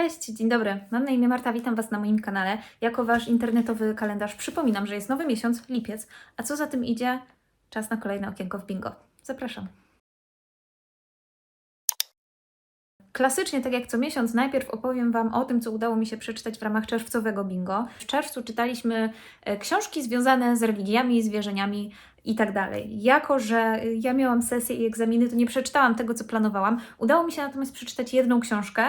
Cześć, dzień dobry. Mam na imię Marta, witam Was na moim kanale. Jako Wasz internetowy kalendarz przypominam, że jest nowy miesiąc, lipiec, a co za tym idzie? Czas na kolejne okienko w bingo. Zapraszam. Klasycznie, tak jak co miesiąc, najpierw opowiem Wam o tym, co udało mi się przeczytać w ramach czerwcowego bingo. W czerwcu czytaliśmy e, książki związane z religiami, zwierzeniami i tak dalej. Jako, że ja miałam sesje i egzaminy, to nie przeczytałam tego, co planowałam. Udało mi się natomiast przeczytać jedną książkę,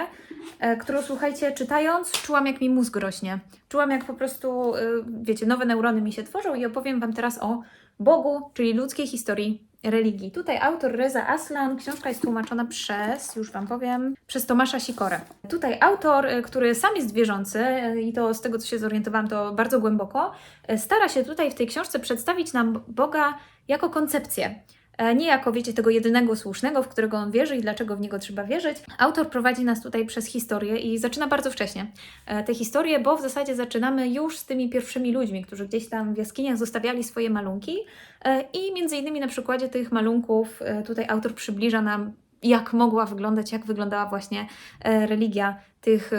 e, którą, słuchajcie, czytając, czułam, jak mi mózg rośnie. Czułam, jak po prostu, e, wiecie, nowe neurony mi się tworzą i opowiem Wam teraz o Bogu, czyli ludzkiej historii religii. Tutaj autor Reza Aslan, książka jest tłumaczona przez, już Wam powiem, przez Tomasza Sikorę. Tutaj autor, y, który sam jest wierzący y, i to z tego, co się zorientowałam, to bardzo głęboko, y, stara się tutaj w tej książce przedstawić nam Boga jako koncepcję. E, Nie jako, wiecie, tego jedynego słusznego, w którego on wierzy i dlaczego w niego trzeba wierzyć. Autor prowadzi nas tutaj przez historię i zaczyna bardzo wcześnie e, te historie, bo w zasadzie zaczynamy już z tymi pierwszymi ludźmi, którzy gdzieś tam w jaskiniach zostawiali swoje malunki e, i między innymi na przykładzie tych malunków tutaj autor przybliża nam jak mogła wyglądać, jak wyglądała właśnie religia tych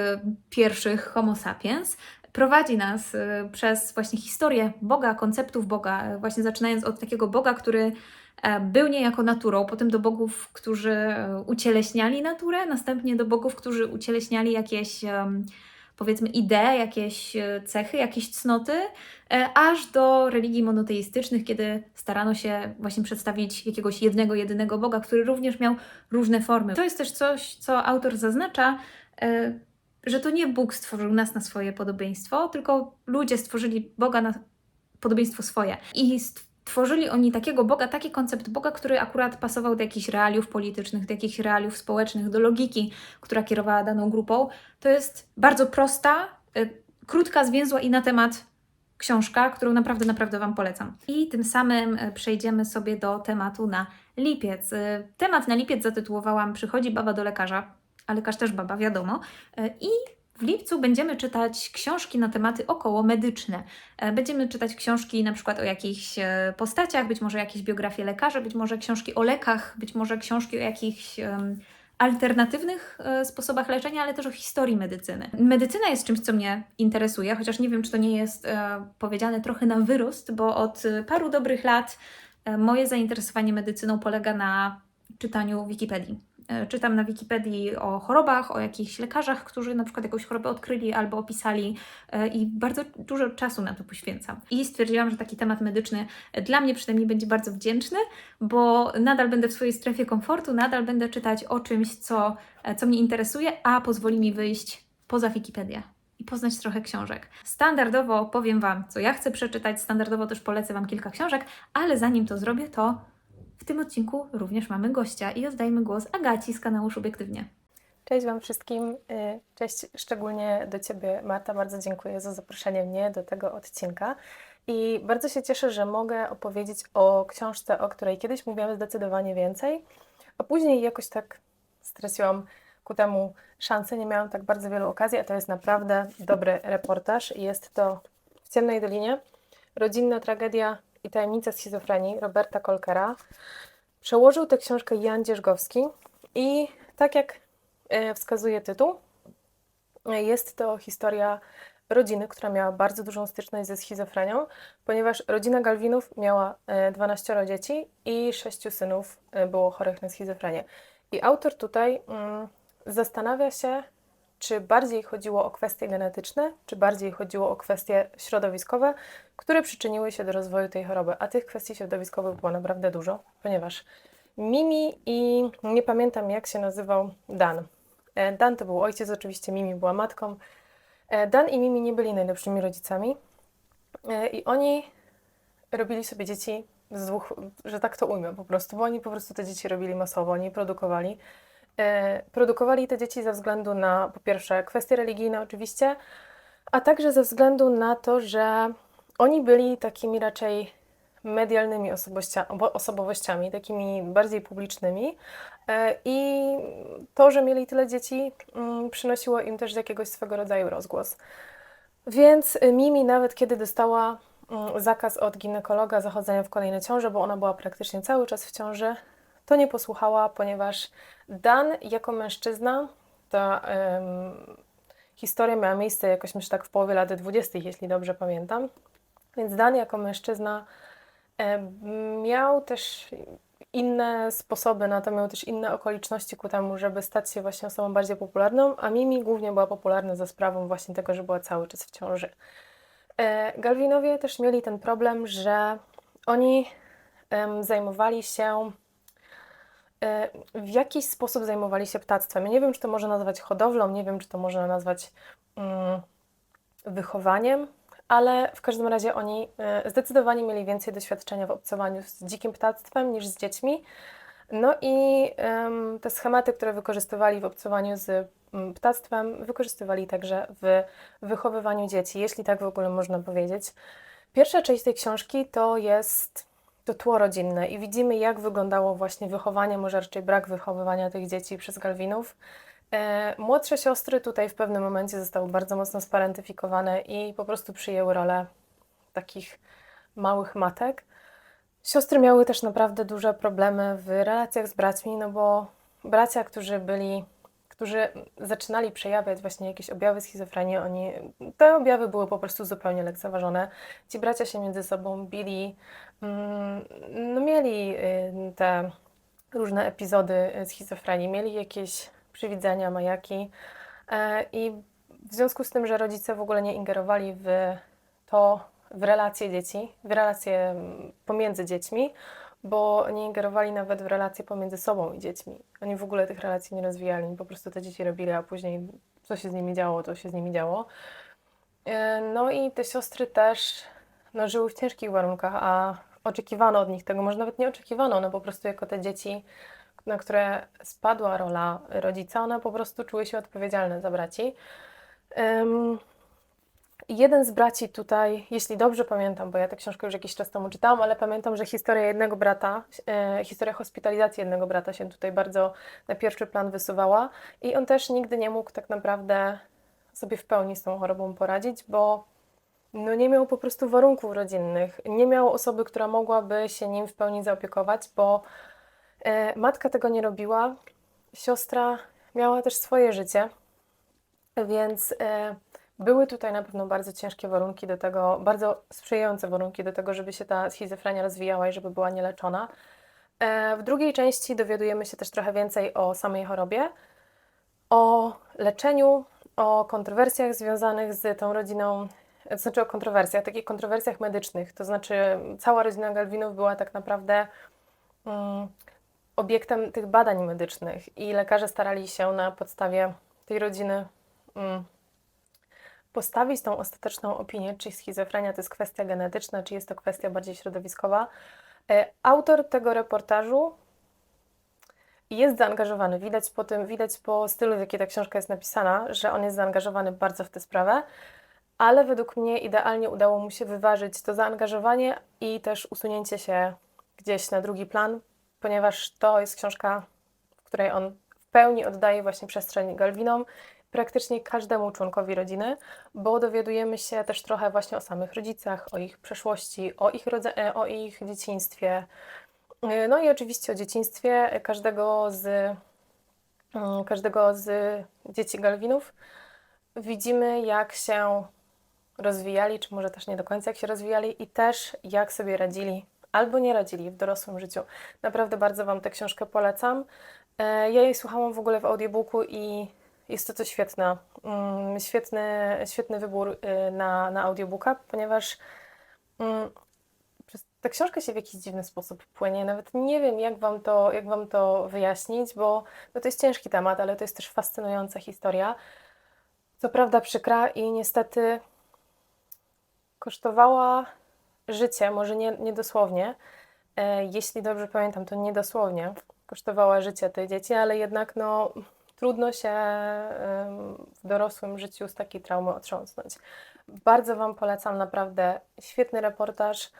pierwszych Homo sapiens. Prowadzi nas przez właśnie historię Boga, konceptów Boga, właśnie zaczynając od takiego Boga, który był niejako naturą, potem do bogów, którzy e, ucieleśniali naturę, następnie do bogów, którzy ucieleśniali jakieś powiedzmy idee, jakieś e, cechy, jakieś cnoty, e, aż do religii monoteistycznych, kiedy starano się właśnie przedstawić jakiegoś jednego, jedynego Boga, który również miał różne formy. To jest też coś, co autor zaznacza, e, że to nie Bóg stworzył nas na swoje podobieństwo, tylko ludzie stworzyli Boga na podobieństwo swoje. I stworzyli oni takiego Boga, taki koncept Boga, który akurat pasował do jakichś realiów politycznych, do jakichś realiów społecznych, do logiki, która kierowała daną grupą. To jest bardzo prosta, y, krótka, zwięzła i na temat książka, którą naprawdę, naprawdę Wam polecam. I tym samym y, przejdziemy sobie do tematu na lipiec. Y, Temat na lipiec zatytułowałam Przychodzi baba do lekarza, a lekarz też baba, wiadomo. I w lipcu będziemy czytać książki na tematy około medyczne. E, Będziemy czytać książki na przykład o jakichś e, postaciach, być może jakieś biografie lekarzy, być może książki o lekach, być może książki o jakichś alternatywnych e, sposobach leczenia, ale też o historii medycyny. Medycyna jest czymś, co mnie interesuje, chociaż nie wiem, czy to nie jest powiedziane trochę na wyrost, bo od paru dobrych lat moje zainteresowanie medycyną polega na czytaniu Wikipedii. E, Czytam na Wikipedii o chorobach, o jakichś lekarzach, którzy na przykład jakąś chorobę odkryli albo opisali e, i bardzo dużo czasu na to poświęcam. I stwierdziłam, że taki temat medyczny dla mnie przynajmniej będzie bardzo wdzięczny, bo nadal będę w swojej strefie komfortu, nadal będę czytać o czymś, co, e, co mnie interesuje, a pozwoli mi wyjść poza Wikipedię i poznać trochę książek. Standardowo powiem Wam, co ja chcę przeczytać, standardowo też polecę Wam kilka książek, ale zanim to zrobię, to w tym odcinku również mamy gościa i oddajmy głos Agaci z kanału Subiektywnie. Cześć Wam wszystkim. Y, Cześć szczególnie do Ciebie, Marta. Bardzo dziękuję za zaproszenie mnie do tego odcinka. I bardzo się cieszę, że mogę opowiedzieć o książce, o której kiedyś mówiłam zdecydowanie więcej, a później jakoś tak straciłam ku temu szansę. Nie miałam tak bardzo wielu okazji, a to jest naprawdę dobry reportaż. Jest to w Ciemnej Dolinie rodzinna tragedia i tajemnica schizofrenii Roberta Kolkera. Przełożył tę książkę Jan Dzierżgowski i tak jak e, wskazuje tytuł, e, jest to historia rodziny, która miała bardzo dużą styczność ze schizofrenią, ponieważ rodzina Galwinów miała e, 12 dzieci i 6 synów e, było chorych na schizofrenię. I autor tutaj mm, zastanawia się, czy bardziej chodziło o kwestie genetyczne, czy bardziej chodziło o kwestie środowiskowe, które przyczyniły się do rozwoju tej choroby. A tych kwestii środowiskowych było naprawdę dużo, ponieważ Mimi i nie pamiętam jak się nazywał Dan. E, Dan to był ojciec, oczywiście Mimi była matką. E, Dan i Mimi nie byli najlepszymi rodzicami E, i oni robili sobie dzieci z dwóch, że tak to ujmę po prostu, bo oni po prostu te dzieci robili masowo, oni produkowali. E, Produkowali te dzieci ze względu na po pierwsze kwestie religijne oczywiście, a także ze względu na to, że oni byli takimi raczej medialnymi osobowościa, obo- osobowościami, takimi bardziej publicznymi. E, I to, że mieli tyle dzieci, mm, przynosiło im też jakiegoś swego rodzaju rozgłos. Więc y, Mimi, nawet kiedy dostała mm, zakaz od ginekologa zachodzenia w kolejne ciąże, bo ona była praktycznie cały czas w ciąży, to nie posłuchała, ponieważ Dan jako mężczyzna, ta em, historia miała miejsce jakoś myślę tak w połowie lat 20., jeśli dobrze pamiętam. Więc Dan jako mężczyzna e, miał też inne sposoby na to, miał też inne okoliczności ku temu, żeby stać się właśnie osobą bardziej popularną, a Mimi głównie była popularna za sprawą właśnie tego, że była cały czas w ciąży. E, Galwinowie też mieli ten problem, że oni zajmowali się w jakiś sposób zajmowali się ptactwem. Nie wiem, czy to można nazwać hodowlą, nie wiem, czy to można nazwać mm, wychowaniem, ale w każdym razie oni e, zdecydowanie mieli więcej doświadczenia w obcowaniu z dzikim ptactwem niż z dziećmi. No i em, te schematy, które wykorzystywali w obcowaniu z mm, ptactwem, wykorzystywali także w wychowywaniu dzieci, jeśli tak w ogóle można powiedzieć. Pierwsza część tej książki to jest to tło rodzinne i widzimy, jak wyglądało właśnie wychowanie, może raczej brak wychowywania tych dzieci przez Galwinów. E, młodsze siostry tutaj w pewnym momencie zostały bardzo mocno sparentyfikowane i po prostu przyjęły rolę takich małych matek. Siostry miały też naprawdę duże problemy w relacjach z braćmi, no bo bracia, którzy byli, którzy zaczynali przejawiać właśnie jakieś objawy schizofrenii, oni, te objawy były po prostu zupełnie lekceważone. Ci bracia się między sobą bili, mm, no mieli y, te różne epizody y, schizofrenii, mieli jakieś przywidzenia, majaki e, i w związku z tym, że rodzice w ogóle nie ingerowali w to, w relacje dzieci, w relacje mm, pomiędzy dziećmi, bo nie ingerowali nawet w relacje pomiędzy sobą i dziećmi. Oni w ogóle tych relacji nie rozwijali, po prostu te dzieci robili, a później co się z nimi działo, to się z nimi działo. E, No i te siostry też no, żyły w ciężkich warunkach, a oczekiwano od nich tego, może nawet nie oczekiwano, no po prostu jako te dzieci, na które spadła rola rodzica, one po prostu czuły się odpowiedzialne za braci. Em, Jeden z braci tutaj, jeśli dobrze pamiętam, bo ja tę książkę już jakiś czas temu czytałam, ale pamiętam, że historia jednego brata, e, historia hospitalizacji jednego brata się tutaj bardzo na pierwszy plan wysuwała i on też nigdy nie mógł tak naprawdę sobie w pełni z tą chorobą poradzić, bo no nie miał po prostu warunków rodzinnych, nie miał osoby, która mogłaby się nim w pełni zaopiekować, bo e, matka tego nie robiła, siostra miała też swoje życie, więc e, były tutaj na pewno bardzo ciężkie warunki do tego, bardzo sprzyjające warunki do tego, żeby się ta schizofrenia rozwijała i żeby była nieleczona. E, W drugiej części dowiadujemy się też trochę więcej o samej chorobie, o leczeniu, o kontrowersjach związanych z tą rodziną, to znaczy o kontrowersjach, takich kontrowersjach medycznych. To znaczy, cała rodzina Galwinów była tak naprawdę mm, obiektem tych badań medycznych i lekarze starali się na podstawie tej rodziny mm, postawić tą ostateczną opinię, czy schizofrenia to jest kwestia genetyczna, czy jest to kwestia bardziej środowiskowa. E, Autor tego reportażu jest zaangażowany. Widać po tym, widać po stylu, w jaki ta książka jest napisana, że on jest zaangażowany bardzo w tę sprawę, ale według mnie idealnie udało mu się wyważyć to zaangażowanie i też usunięcie się gdzieś na drugi plan, ponieważ to jest książka, w której on w pełni oddaje właśnie przestrzeń Galwinom, praktycznie każdemu członkowi rodziny, bo dowiadujemy się też trochę właśnie o samych rodzicach, o ich przeszłości, o ich, rodze- e, o ich dzieciństwie. E, No i oczywiście o dzieciństwie każdego z, mm, każdego z dzieci Galwinów. Widzimy, jak się rozwijali, czy może też nie do końca jak się rozwijali, i też jak sobie radzili albo nie radzili w dorosłym życiu. Naprawdę bardzo Wam tę książkę polecam. E, Ja jej słuchałam w ogóle w audiobooku i jest to coś świetne. Mm, Świetny, świetny wybór y, na, na audiobooka, ponieważ mm, przez tę książkę się w jakiś dziwny sposób płynie. Nawet nie wiem, jak Wam to, jak wam to wyjaśnić, bo no to jest ciężki temat, ale to jest też fascynująca historia. Co prawda przykra i niestety kosztowała życie, może nie, nie dosłownie. E, jeśli dobrze pamiętam, to nie dosłownie kosztowała życie tej dzieci, ale jednak no, trudno się w dorosłym życiu z takiej traumy otrząsnąć. Bardzo Wam polecam, naprawdę świetny reportaż.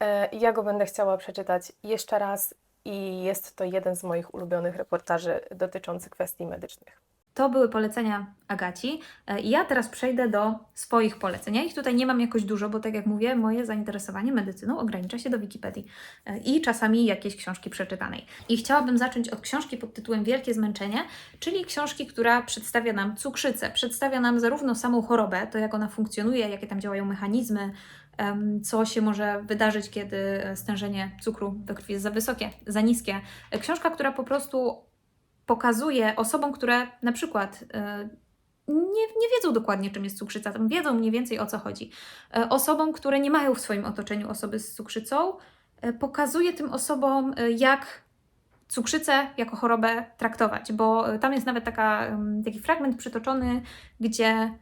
E, Ja go będę chciała przeczytać jeszcze raz i jest to jeden z moich ulubionych reportaży dotyczących kwestii medycznych. To były polecenia Agaci. E, ja teraz przejdę do swoich poleceń. Ja ich tutaj nie mam jakoś dużo, bo tak jak mówię, moje zainteresowanie medycyną ogranicza się do Wikipedii e, i czasami jakiejś książki przeczytanej. I chciałabym zacząć od książki pod tytułem Wielkie Zmęczenie, czyli książki, która przedstawia nam cukrzycę, przedstawia nam zarówno samą chorobę, to jak ona funkcjonuje, jakie tam działają mechanizmy, co się może wydarzyć, kiedy e, stężenie cukru we krwi jest za wysokie, za niskie. Książka, która po prostu pokazuje osobom, które na przykład e, nie, nie wiedzą dokładnie, czym jest cukrzyca, tam wiedzą mniej więcej o co chodzi. E, Osobom, które nie mają w swoim otoczeniu osoby z cukrzycą, e, pokazuje tym osobom, jak cukrzycę jako chorobę traktować, bo tam jest nawet taka, taki fragment przytoczony, gdzie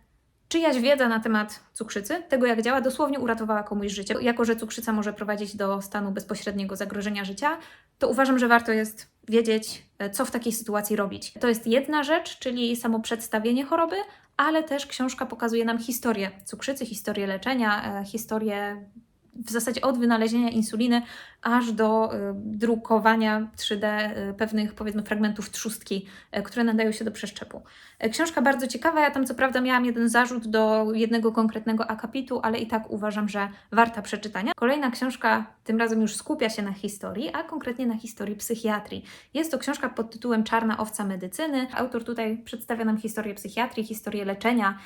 czyjaś wiedza na temat cukrzycy, tego jak działa, dosłownie uratowała komuś życie. Jako, że cukrzyca może prowadzić do stanu bezpośredniego zagrożenia życia, to uważam, że warto jest wiedzieć, e, co w takiej sytuacji robić. To jest jedna rzecz, czyli samo przedstawienie choroby, ale też książka pokazuje nam historię cukrzycy, historię leczenia, e, historię w zasadzie od wynalezienia insuliny aż do y, drukowania 3D y, pewnych powiedzmy fragmentów trzustki, y, które nadają się do przeszczepu. Książka bardzo ciekawa, ja tam co prawda miałam jeden zarzut do jednego konkretnego akapitu, ale i tak uważam, że warta przeczytania. Kolejna książka tym razem już skupia się na historii, a konkretnie na historii psychiatrii. Jest to książka pod tytułem Czarna owca medycyny. Autor tutaj przedstawia nam historię psychiatrii, historię leczenia,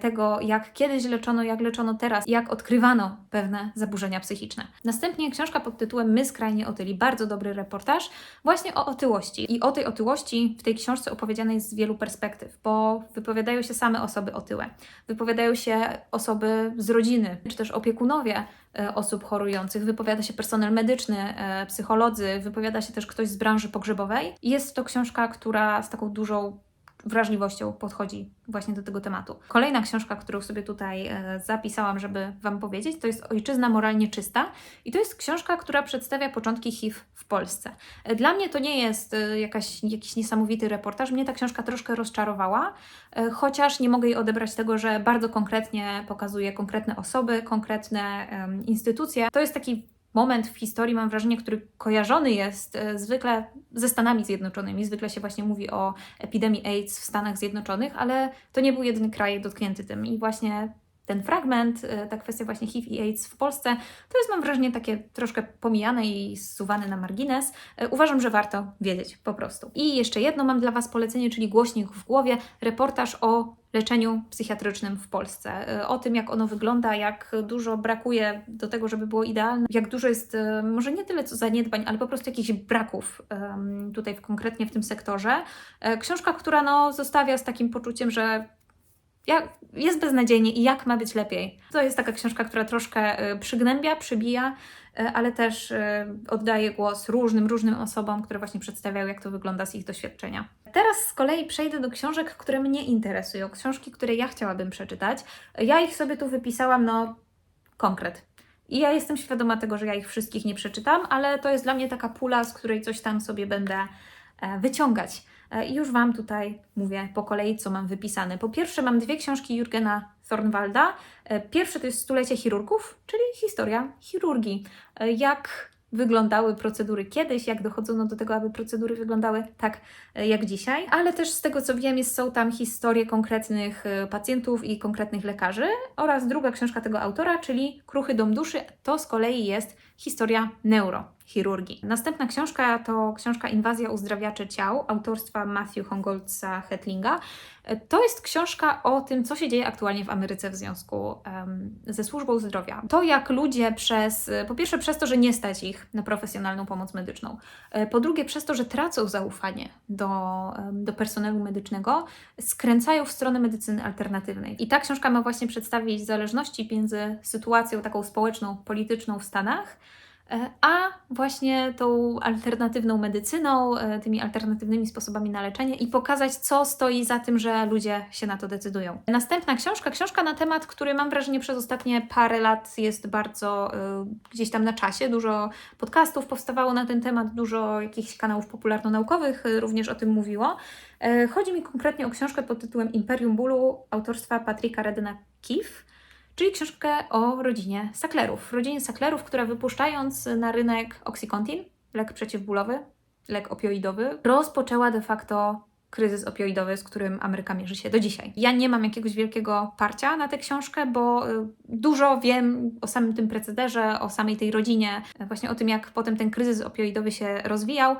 tego jak kiedyś leczono, jak leczono teraz, jak odkrywano pewne zaburzenia psychiczne. Następnie książka pod tytułem My skrajnie otyli, bardzo dobry reportaż właśnie o otyłości. I o tej otyłości w tej książce opowiedziane jest z wielu perspektyw, bo wypowiadają się same osoby otyłe, wypowiadają się osoby z rodziny, czy też opiekunowie e, osób chorujących, wypowiada się personel medyczny, e, psycholodzy, wypowiada się też ktoś z branży pogrzebowej. Jest to książka, która z taką dużą wrażliwością podchodzi właśnie do tego tematu. Kolejna książka, którą sobie tutaj e, zapisałam, żeby Wam powiedzieć, to jest Ojczyzna moralnie czysta i to jest książka, która przedstawia początki HIV w Polsce. E, Dla mnie to nie jest e, jakaś, jakiś niesamowity reportaż, mnie ta książka troszkę rozczarowała, chociaż nie mogę jej odebrać tego, że bardzo konkretnie pokazuje konkretne osoby, konkretne em, instytucje. To jest taki moment w historii, mam wrażenie, który kojarzony jest e, zwykle ze Stanami Zjednoczonymi. Zwykle się właśnie mówi o epidemii AIDS w Stanach Zjednoczonych, ale to nie był jedyny kraj dotknięty tym. I właśnie ten fragment, e, ta kwestia właśnie HIV i AIDS w Polsce, to jest mam wrażenie takie troszkę pomijane i zsuwane na margines. E, Uważam, że warto wiedzieć po prostu. I jeszcze jedno mam dla Was polecenie, czyli głośnik w głowie, reportaż o leczeniu psychiatrycznym w Polsce. E, O tym, jak ono wygląda, jak dużo brakuje do tego, żeby było idealne, jak dużo jest może nie tyle co zaniedbań, ale po prostu jakichś braków tutaj w, konkretnie w tym sektorze. Książka, która no, zostawia z takim poczuciem, że jak, jest beznadziejnie i jak ma być lepiej. To jest taka książka, która troszkę e, przygnębia, przybija, e, ale też e, oddaje głos różnym, różnym osobom, które właśnie przedstawiają, jak to wygląda z ich doświadczenia. Teraz z kolei przejdę do książek, które mnie interesują, książki, które ja chciałabym przeczytać. Ja ich sobie tu wypisałam, no, konkret. I ja jestem świadoma tego, że ja ich wszystkich nie przeczytam, ale to jest dla mnie taka pula, z której coś tam sobie będę e, wyciągać. E, I już Wam tutaj mówię po kolei, co mam wypisane. Po pierwsze, mam dwie książki Jurgena Thornwalda. E, Pierwsze to jest Stulecie chirurgów, czyli historia chirurgii. E, Jak wyglądały procedury kiedyś, jak dochodzono do tego, aby procedury wyglądały tak jak dzisiaj, ale też z tego co wiem, jest, są tam historie konkretnych pacjentów i konkretnych lekarzy oraz druga książka tego autora, czyli Kruchy Dom Duszy, to z kolei jest historia neurochirurgii. Następna książka to książka Inwazja uzdrawiaczy ciał autorstwa Matthew Hongoltza Hetlinga. To jest książka o tym, co się dzieje aktualnie w Ameryce w związku em, ze służbą zdrowia. To, jak ludzie przez, po pierwsze przez to, że nie stać ich na profesjonalną pomoc medyczną, e, po drugie przez to, że tracą zaufanie do, do personelu medycznego, skręcają w stronę medycyny alternatywnej. I ta książka ma właśnie przedstawić zależności między sytuacją taką społeczną, polityczną w Stanach, a właśnie tą alternatywną medycyną, e, tymi alternatywnymi sposobami na leczenie i pokazać, co stoi za tym, że ludzie się na to decydują. Następna książka, książka na temat, który mam wrażenie przez ostatnie parę lat jest bardzo e, gdzieś tam na czasie. Dużo podcastów powstawało na ten temat, dużo jakichś kanałów popularno-naukowych e, również o tym mówiło. E, Chodzi mi konkretnie o książkę pod tytułem Imperium Bólu autorstwa Patryka Redyna Kif czyli książkę o rodzinie Sacklerów. Rodzinie Sacklerów, która wypuszczając na rynek Oxycontin, lek przeciwbólowy, lek opioidowy, rozpoczęła de facto kryzys opioidowy, z którym Ameryka mierzy się do dzisiaj. Ja nie mam jakiegoś wielkiego parcia na tę książkę, bo y, dużo wiem o samym tym precederze, o samej tej rodzinie, właśnie o tym, jak potem ten kryzys opioidowy się rozwijał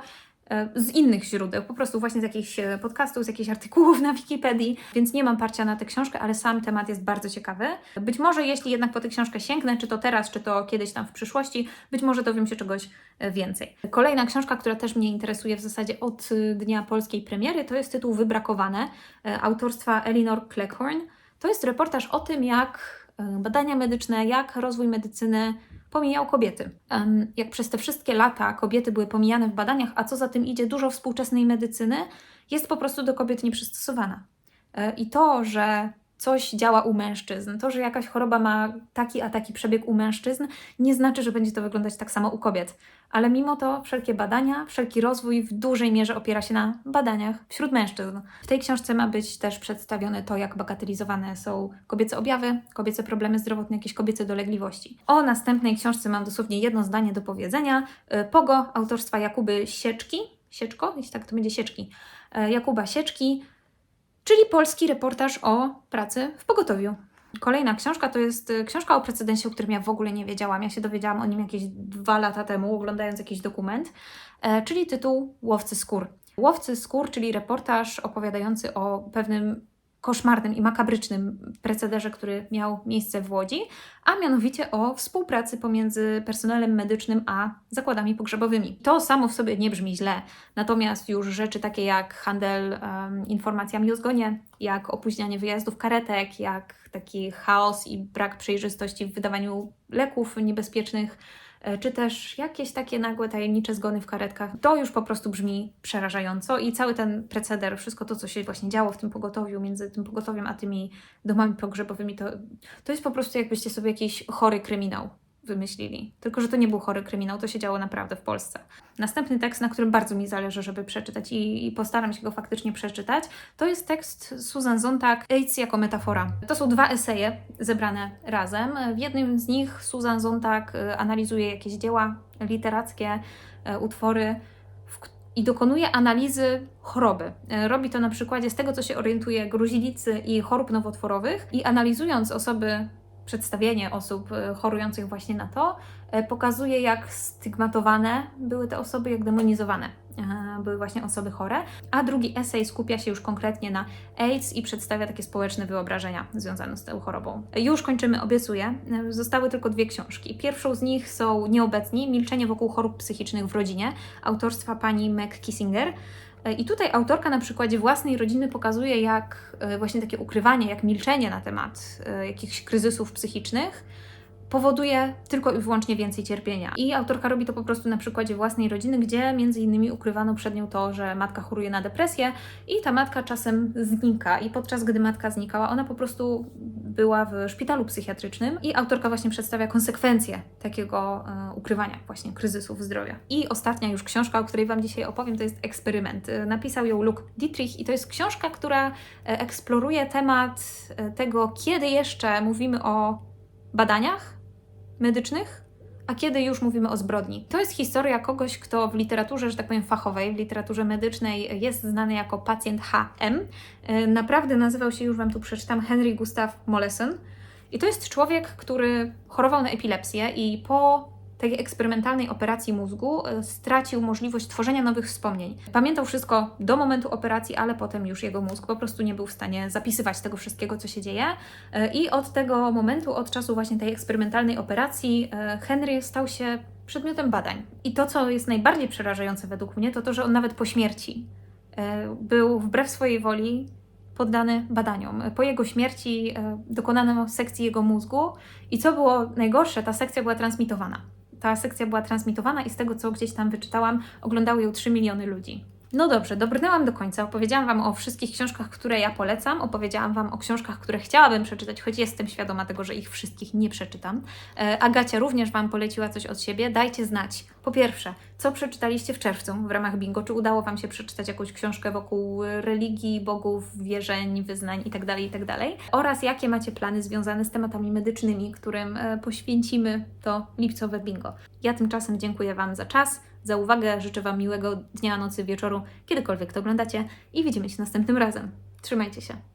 z innych źródeł, po prostu właśnie z jakichś e, podcastów, z jakichś artykułów na Wikipedii, więc nie mam parcia na tę książkę, ale sam temat jest bardzo ciekawy. Być może jeśli jednak po tę książkę sięgnę, czy to teraz, czy to kiedyś tam w przyszłości, być może dowiem się czegoś e, więcej. Kolejna książka, która też mnie interesuje w zasadzie od dnia polskiej premiery, to jest tytuł Wybrakowane e, autorstwa Elinor Cleghorn. To jest reportaż o tym, jak e, badania medyczne, jak rozwój medycyny pomijał kobiety. Jak przez te wszystkie lata kobiety były pomijane w badaniach, a co za tym idzie, dużo współczesnej medycyny jest po prostu do kobiet nieprzystosowana. E, I to, że coś działa u mężczyzn, to, że jakaś choroba ma taki a taki przebieg u mężczyzn, nie znaczy, że będzie to wyglądać tak samo u kobiet. Ale mimo to wszelkie badania, wszelki rozwój w dużej mierze opiera się na badaniach wśród mężczyzn. W tej książce ma być też przedstawione to, jak bagatelizowane są kobiece objawy, kobiece problemy zdrowotne, jakieś kobiece dolegliwości. O następnej książce mam dosłownie jedno zdanie do powiedzenia. Y, Pogo autorstwa Jakuby Sieczki. Sieczko? Jeśli tak, to będzie Sieczki. E, Jakuba Sieczki, czyli polski reportaż o pracy w pogotowiu. Kolejna książka to jest y, książka o precedensie, o którym ja w ogóle nie wiedziałam. Ja się dowiedziałam o nim jakieś dwa lata temu, oglądając jakiś dokument, e, czyli tytuł Łowcy skór. Łowcy skór, czyli reportaż opowiadający o pewnym koszmarnym i makabrycznym precederze, który miał miejsce w Łodzi, a mianowicie o współpracy pomiędzy personelem medycznym a zakładami pogrzebowymi. To samo w sobie nie brzmi źle, natomiast już rzeczy takie jak handel em, informacjami o zgonie, jak opóźnianie wyjazdów karetek, jak taki chaos i brak przejrzystości w wydawaniu leków niebezpiecznych, czy też jakieś takie nagłe, tajemnicze zgony w karetkach, to już po prostu brzmi przerażająco i cały ten preceder, wszystko to, co się właśnie działo w tym pogotowiu, między tym pogotowiem a tymi domami pogrzebowymi, to, to jest po prostu jakbyście sobie jakiś chory kryminał wymyślili. Tylko, że to nie był chory kryminał, to się działo naprawdę w Polsce. Następny tekst, na którym bardzo mi zależy, żeby przeczytać i, i postaram się go faktycznie przeczytać, to jest tekst Susan Zontag, AIDS jako metafora. To są dwa eseje zebrane razem. W jednym z nich Susan Zontag e, analizuje jakieś dzieła literackie, e, utwory, i dokonuje analizy choroby. E, Robi to na przykładzie z tego, co się orientuje gruzilicy i chorób nowotworowych i analizując osoby, przedstawienie osób e, chorujących właśnie na to, e, pokazuje jak stygmatowane były te osoby, jak demonizowane e, były właśnie osoby chore. A drugi esej skupia się już konkretnie na AIDS i przedstawia takie społeczne wyobrażenia związane z tą chorobą. Już kończymy, obiecuję. Zostały tylko dwie książki. Pierwszą z nich są Nieobecni, Milczenie wokół chorób psychicznych w rodzinie, autorstwa pani Meg Kissinger. E, I tutaj autorka na przykładzie własnej rodziny pokazuje, jak e, właśnie takie ukrywanie, jak milczenie na temat e, jakichś kryzysów psychicznych powoduje tylko i wyłącznie więcej cierpienia. I autorka robi to po prostu na przykładzie własnej rodziny, gdzie między innymi ukrywano przed nią to, że matka choruje na depresję i ta matka czasem znika. I podczas gdy matka znikała, ona po prostu była w szpitalu psychiatrycznym i autorka właśnie przedstawia konsekwencje takiego e, ukrywania właśnie kryzysów zdrowia. I ostatnia już książka, o której Wam dzisiaj opowiem, to jest Eksperyment. E, Napisał ją Luke Dietrich i to jest książka, która e, eksploruje temat tego, kiedy jeszcze mówimy o badaniach medycznych, a kiedy już mówimy o zbrodni. To jest historia kogoś, kto w literaturze, że tak powiem, fachowej, w literaturze medycznej jest znany jako pacjent HM. Naprawdę nazywał się, już Wam tu przeczytam, Henry Gustav Mollison. I to jest człowiek, który chorował na epilepsję i po tej eksperymentalnej operacji mózgu e, stracił możliwość tworzenia nowych wspomnień. Pamiętał wszystko do momentu operacji, ale potem już jego mózg po prostu nie był w stanie zapisywać tego wszystkiego, co się dzieje. E, I od tego momentu, od czasu właśnie tej eksperymentalnej operacji, e, Henry stał się przedmiotem badań. I to, co jest najbardziej przerażające według mnie, to to, że on nawet po śmierci był wbrew swojej woli poddany badaniom. Po jego śmierci dokonano sekcji jego mózgu i co było najgorsze, ta sekcja była transmitowana. Ta sekcja była transmitowana i z tego, co gdzieś tam wyczytałam, oglądały ją 3 miliony ludzi. No dobrze, dobrnęłam do końca. Opowiedziałam Wam o wszystkich książkach, które ja polecam. Opowiedziałam Wam o książkach, które chciałabym przeczytać, choć jestem świadoma tego, że ich wszystkich nie przeczytam. E, Agacia również Wam poleciła coś od siebie. Dajcie znać. Po pierwsze, co przeczytaliście w czerwcu w ramach bingo? Czy udało Wam się przeczytać jakąś książkę wokół religii, bogów, wierzeń, wyznań itd., itd.? Oraz jakie macie plany związane z tematami medycznymi, którym e, poświęcimy to lipcowe bingo. Ja tymczasem dziękuję Wam za czas. Za uwagę. Życzę Wam miłego dnia, nocy, wieczoru, kiedykolwiek to oglądacie i widzimy się następnym razem. Trzymajcie się.